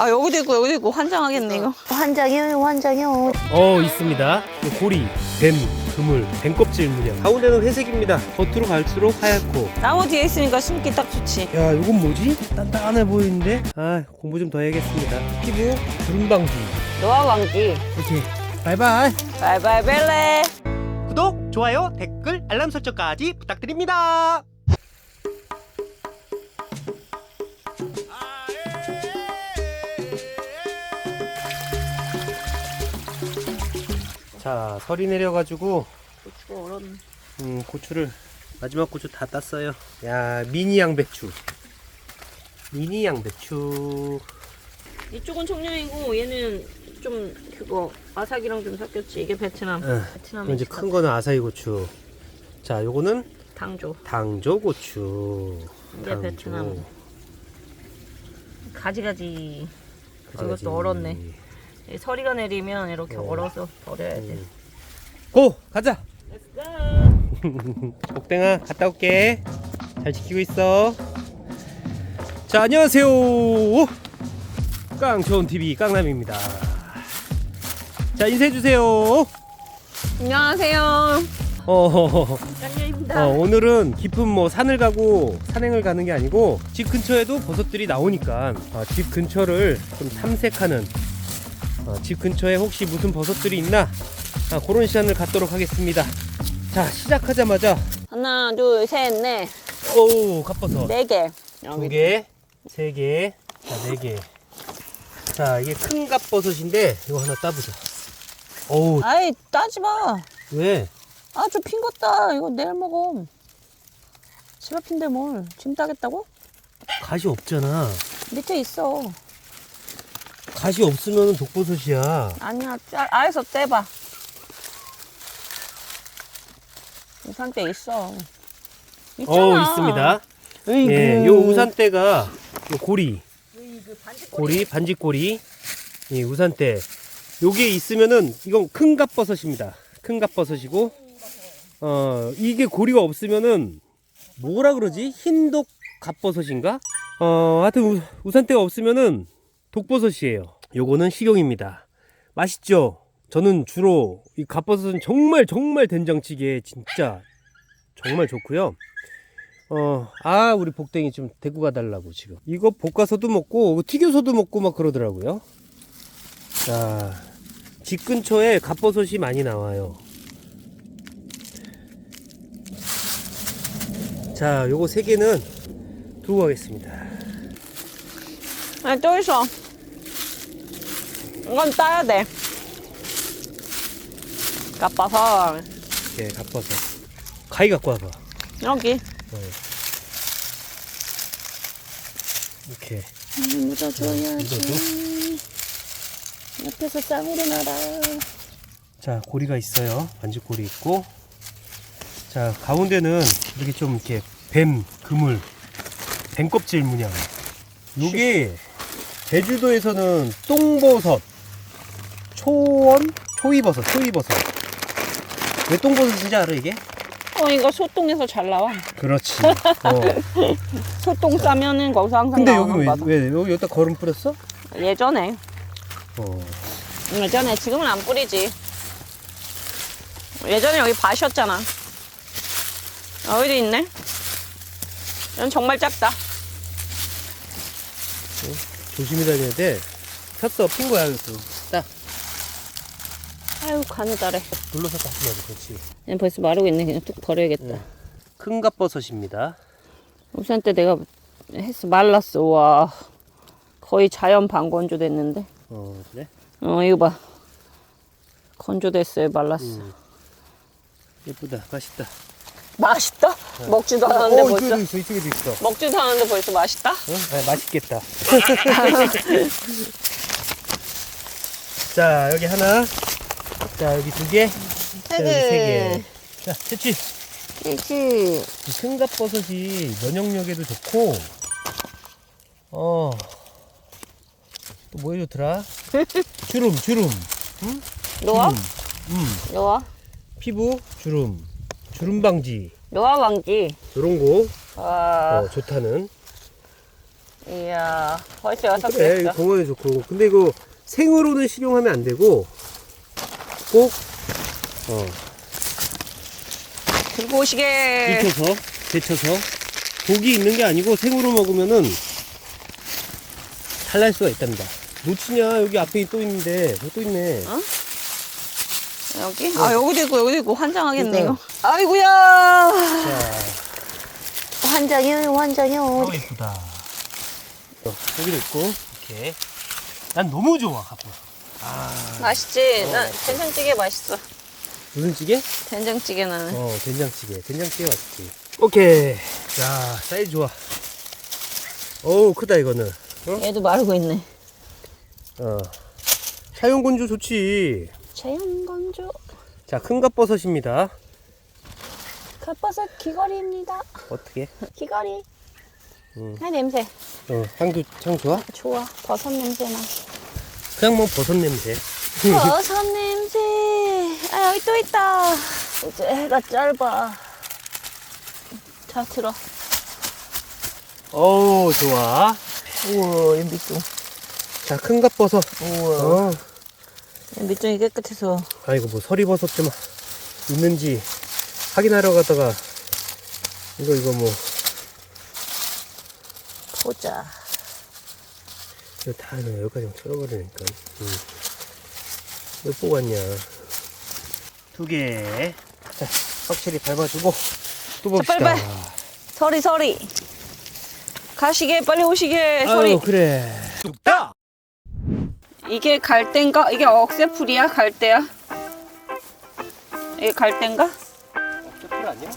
아 여기도 있고 여기도 있고 환장하겠네 이거. 환장해요 환장해요. 어 있습니다. 이 고리, 뱀, 그물, 뱀껍질 문양. 가운데는 회색입니다. 겉으로 갈수록 하얗고. 나무 뒤에 있으니까 숨기 딱 좋지. 야, 이건 뭐지? 단단해 보이는데? 아, 공부 좀 더 해야겠습니다. 피부 주름방지. 노아 왕기. 오케이. 바이바이. 바이바이 벨레. 구독, 좋아요, 댓글, 알람 설정까지 부탁드립니다. 자, 설이 내려가지고 고추가 얼었네. 음, 고추를 마지막 고추 다 땄어요. 야, 미니 양배추. 미니 양배추. 이쪽은 청량이고 얘는 좀 그거 아삭이랑 좀 섞였지. 이게 베트남. 응. 베트남 이제 큰 거는 아사히 고추. 자, 요거는 당조. 당조 고추. 이게 베트남. 가지가지. 이것도 얼었네. 이 서리가 내리면 이렇게 어. 얼어서 버려야 돼. 음. 고 가자. Let's go. 복댕아 갔다 올게. 잘 지키고 있어. 자 안녕하세요. 깡좋은 TV 깡남입니다. 자 인사해 주세요. 안녕하세요. 어, 짱녀입니다. 어, 오늘은 깊은 뭐 산을 가고 산행을 가는 게 아니고 집 근처에도 버섯들이 나오니까 어, 집 근처를 좀 탐색하는 어, 집 근처에 혹시 무슨 버섯들이 있나 아, 그런 시간을 갖도록 하겠습니다. 자 시작하자마자 하나, 둘, 셋, 넷, 오 갑버섯 네 개. 두 개, 세 개, 자, 네 개. 자, 이게 큰 갑버섯인데, 이거 하나 따보자. 어우, 아이 따지 마. 왜? 아, 저핀 것다. 이거 내일 먹어. 집 앞인데 뭘. 지금 따겠다고? 가시 없잖아. 밑에 있어. 가시 없으면 독버섯이야. 아니야, 짜, 아에서 떼봐. 우산대 있어. 있잖아. 어, 있습니다. 으이구. 예, 요 우산대가, 요 고리, 고리, 반지꼬리, 이 우산대. 요게 있으면은, 이건 큰 갑버섯입니다. 큰 갑버섯이고, 어, 이게 고리가 없으면은, 뭐라 그러지? 흰독 갑버섯인가? 어, 하여튼 우, 우산대가 없으면은, 독버섯이에요. 요거는 식용입니다. 맛있죠? 저는 주로 이 갑버섯은 정말 정말 된장찌개에 진짜 정말 좋고요. 어, 아, 우리 복댕이 좀 데리고 가달라고 지금. 이거 볶아서도 먹고, 튀겨서도 먹고 막 그러더라고요. 자, 집 근처에 갑버섯이 많이 나와요. 자, 요거 세 개는 두고 가겠습니다. 아니, 또 있어. 이건 따야 돼. 까빠서 예, 갑버섯. 가위 갖고 와봐. 여기. 이렇게. 음, 묻어줘야지. 묻어줘? 옆에서 짱으로 날아. 자, 고리가 있어요. 반지꼬리 있고. 자, 가운데는 이렇게 좀 이렇게 뱀, 그물, 뱀 껍질 문양. 요게 제주도에서는 똥버섯, 초원, 초이버섯, 초이버섯. 왜 똥버섯인지 알아, 이게? 어, 이거 소똥에서 잘 나와. 그렇지. 어. 소똥 싸면은 거기서 항상 근데 여기 나오는 왜. 왜, 여기 여기다 거름 뿌렸어? 예전에. 어. 예전에 지금은 안 뿌리지. 예전에 여기 밭이었잖아. 여기도 있네. 이건 정말 작다. 조심히 다녀야 돼. 폈어, 핀 거야, 이것도. 딱, 아유 따래. 눌러서 딱 넣어줘, 그렇지. 얘 벌써 마르고 있네. 그냥 뚝 버려야겠다. 네. 큰 갑버섯입니다. 우산 때 내가 했어 말랐어. 와 거의 자연 반건조 됐는데. 어, 그래? 어 이거 봐. 건조됐어요. 말랐어. 음. 예쁘다, 맛있다. 맛있다? 먹지도 않았는데 어, 벌써. 이쪽에도 있어, 이쪽에도 있어. 먹지도 않았는데 벌써 맛있다? 응? 네, 맛있겠다. 자, 여기 하나. 자, 여기 두 개. 자, 여기 세 개. 자, 됐지? 그렇지. 이 생갑버섯이 면역력에도 좋고, 어, 또 뭐에 좋더라? 주름, 주름. 놓아? 음, 놓아? 피부, 주름. 주름 방지. 놓아 왕지. 요런 거, 아, 어, 좋다는. 이야, 벌써 여섯 그래, 개 이거 했어. 건강에 좋고. 근데 이거 생으로는 식용하면 안 되고, 꼭, 어, 들고 오시게. 익혀서, 데쳐서. 독이 있는 게 아니고 생으로 먹으면은 탈날 수가 있답니다. 놓치냐? 여기 앞에 또 있는데, 여기 또 있네. 어? 여기? 아, 여기도 있고, 여기도 있고, 환장하겠네. 이거. 아이고야! 자, 환장해요, 환장해요. 어, 이쁘다. 어, 여기도 있고, 이렇게. 난 너무 좋아, 갖고. 아, 맛있지? 난 된장찌개 맛있어. 무슨 찌개? 된장찌개 나는. 어, 된장찌개. 된장찌개 맛있지. 오케이. 자, 사이즈 좋아. 어우, 크다, 이거는. 얘도 마르고 있네. 어. 사용건조 좋지. 자연건조. 자, 큰 갑버섯입니다. 갓버섯 귀걸이입니다. 어떻게? 귀걸이. 음. 아, 냄새. 어, 향도 참 좋아? 좋아. 버섯 냄새 나. 그냥 뭐 버섯 냄새. 버섯 냄새. 아, 여기 또 있다. 이제 해가 짧아. 자, 들어. 어우, 좋아. 우와, 이 밑둥. 자, 큰갑 버섯. 우와. 어. 이 밑둥이 깨끗해서. 아이고, 뭐 서리버섯 좀 있는지 확인하러 가다가 이거, 이거 뭐, 보자. 이거 다너 여기까지 썰어버리니까. 음. 몇 뽑았냐. 두 개. 자, 확실히 밟아주고 또 봅시다. 빨리, 빨리. 서리, 서리. 가시게, 빨리 오시게, 서리. 아유, 그래. 뚝딱! 이게 갈대인가? 이게 억새풀이야? 갈대야? 이게 갈대인가? 풀 아니야?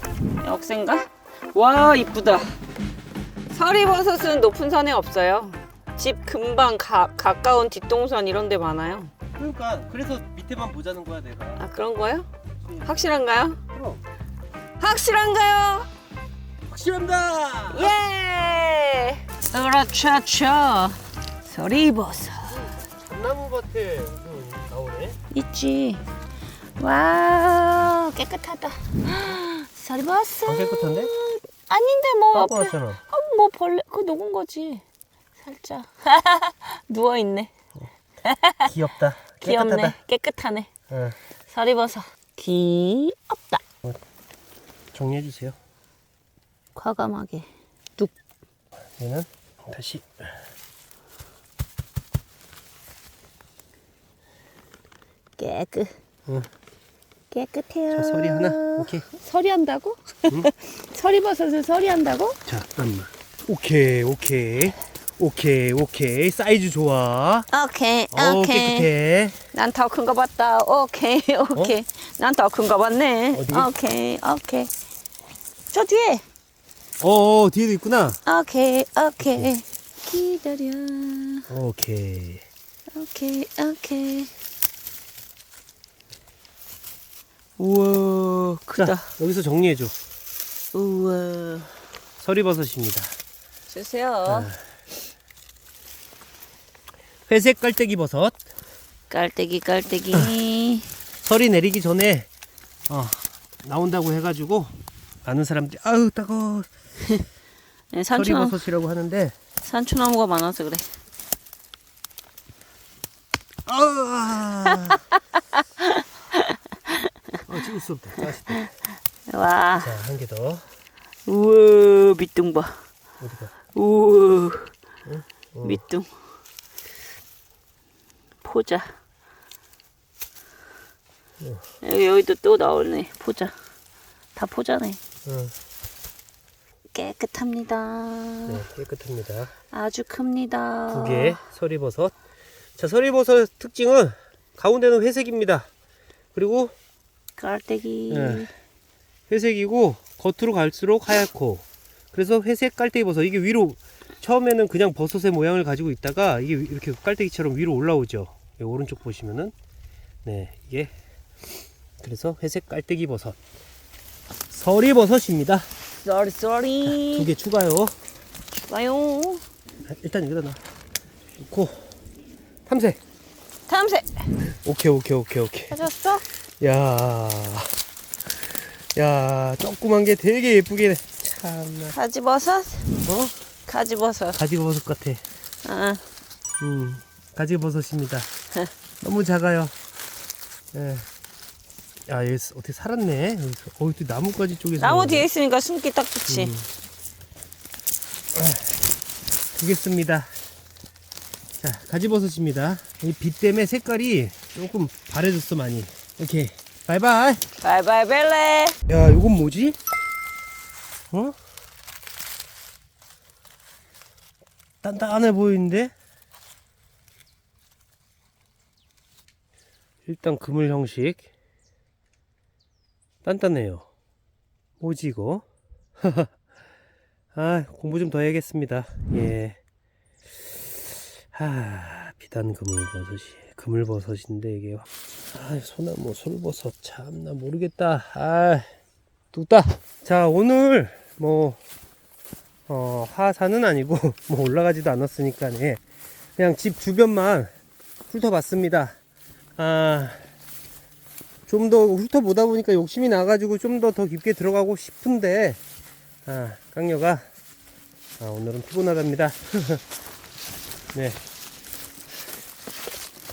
억새인가? 와 이쁘다 서리버섯은 높은 산에 없어요 집 금방 가, 가까운 뒷동산 이런 데 많아요 그러니까, 그래서 밑에만 보자는 거야, 내가. 아 그런 거요? 확실한가요? 그럼. 확실한가요? 확실합니다! 예! 으라차차 서리버섯 참나무 밭에 나오네? 있지 와 깨끗하다 서리버섯 안 깨끗한데? 아닌데 뭐 앞에 났잖아. 아, 뭐 벌레 그거 녹은 거지 살짝 누워 있네 귀엽다. 귀엽네 깨끗하다. 깨끗하네 어, 서리버섯 귀엽다 정리해 주세요. 과감하게 뚝 얘는 다시. 깨끗 응. 깨끗해요 자, 서리 하나. 오케이. 서리 한다고? 서리버섯을 서리 한다고? 자, 잠깐만. 오케이, 오케이. 오케이, 오케이. 사이즈 좋아. 오케이 어, 오케이 깨끗해. 난 더 큰 거 봤다 오케이 오케이 난 더 큰 거 봤네 어디? 오케이 오케이 저 뒤에 어, 어, 뒤에도 있구나. 오케이 오케이 기다려 오케이. 오케이 오케이 우와, 크다. 자, 여기서 정리해줘. 우와 서리버섯입니다. 주세요 회색 깔때기 버섯. 깔때기 깔때기. 설이 내리기 전에 어, 나온다고 해가지고 많은 사람들이 아유 따가워. 네, 산초나무, 서리버섯이라고 하는데. 산초나무가 많아서 그래. 아우 아, 아 찍을 수 없다. 맛있다. 와. 자 한 개 더. 우와 밑둥 봐. 어디가? 우와. 어. 밑둥 포자. 여기, 여기도 또 나오네 포자. 다 포자네. 응, 깨끗합니다. 네 깨끗합니다. 아주 큽니다. 두 개 서리버섯. 자 서리버섯 특징은 가운데는 회색입니다. 그리고 깔때기. 네. 회색이고 겉으로 갈수록 하얗고. 그래서 회색 깔때기 버섯. 이게 위로 처음에는 그냥 버섯의 모양을 가지고 있다가 이게 위- 이렇게 깔때기처럼 위로 올라오죠 오른쪽 보시면은 네 이게 그래서 회색 깔때기 버섯 서리 버섯입니다 쏘리 쏘리 두 개 추가요 좋아요 일단 여기다 놔 놓고 탐색 탐색 오케이 오케이 오케이 오케이 해줬어? 야, 야, 조그만 게 되게 예쁘게 참나. 가지버섯 어? 가지버섯. 가지버섯 같아. 아, 음, 가지버섯입니다. 너무 작아요. 예. 야, 얘 어떻게 살았네. 여기서. 어, 또 나뭇가지 쪽에서. 나무 뒤에 있으니까 숨기 딱 좋지. 음. 두겠습니다. 자, 가지버섯입니다. 이 빛 때문에 색깔이 조금 바래졌어, 많이. 오케이. 바이바이. 바이바이 벨레. 야, 이건 뭐지? 어? 단단해 보이는데? 일단 그물 형식. 단단해요. 뭐지, 이거? 아, 공부 좀 더 해야겠습니다. 예. 하, 비단 그물버섯이, 그물버섯인데, 이게. 아, 소나무, 솔버섯, 참나 모르겠다. 아, 뚝딱. 자, 오늘, 뭐, 어, 하산은 아니고, 뭐, 올라가지도 않았으니까, 네. 그냥 집 주변만 훑어봤습니다. 아, 좀 더 훑어보다 보니까 욕심이 나가지고 좀 더 더 깊게 들어가고 싶은데, 아, 깡녀가, 아, 오늘은 피곤하답니다. 네.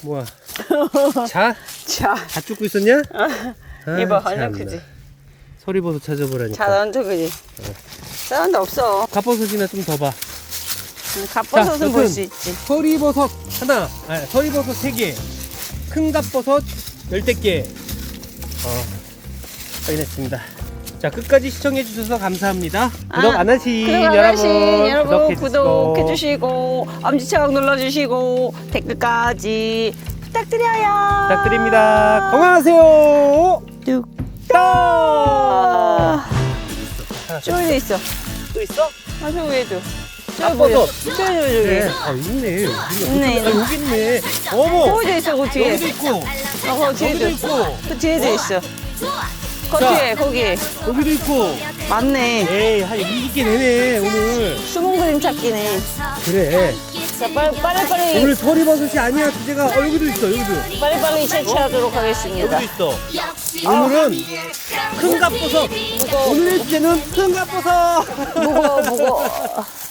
뭐야. 자? 자, 다 쫓고 있었냐? 아, 이봐, 완전 참나. 크지? 서리버섯 찾아보라니까. 자, 완전 크지? 사운드 없어. 갑버섯이나 좀 더 봐. 자, 갓버섯은 볼 여튼 수 있지. 서리버섯 하나, 아, 서리버섯 세 개, 큰 갑버섯 열댓 개. 어, 확인했습니다. 자, 끝까지 시청해 주셔서 감사합니다. 구독 안 하신 구독 안 여러분, 하신 여러분 구독해 주시고. 구독해 주시고 엄지척 눌러 주시고 댓글까지 부탁드려요. 부탁드립니다. 건강하세요. 뚝딱. 하나 저기 있어. 또 있어? 아, 저 위에도. 저기. 네. 아, 있네. 여기 있네. 아, 여기 있네. 어머. 거기도 있어, 그 뒤에. 여기도 있고. 어, 거 여기도 뒤에도. 있고. 그 뒤에도 있어. 거 자. 뒤에, 거기. 여기도 있고. 맞네. 에이, 한 20개 되네, 오늘. 숨은 그림 찾기네. 그래. 자, 빨리, 빨리, 빨리. 오늘 서리버섯이 아니야, 주제가. 어, 여기도 있어, 여기도. 빨리, 빨리 채취하도록 하겠습니다. 여기도 있어. 오늘은 큰 갑버섯. 오늘의 주제는 큰 갑버섯. 무거워, 무거워.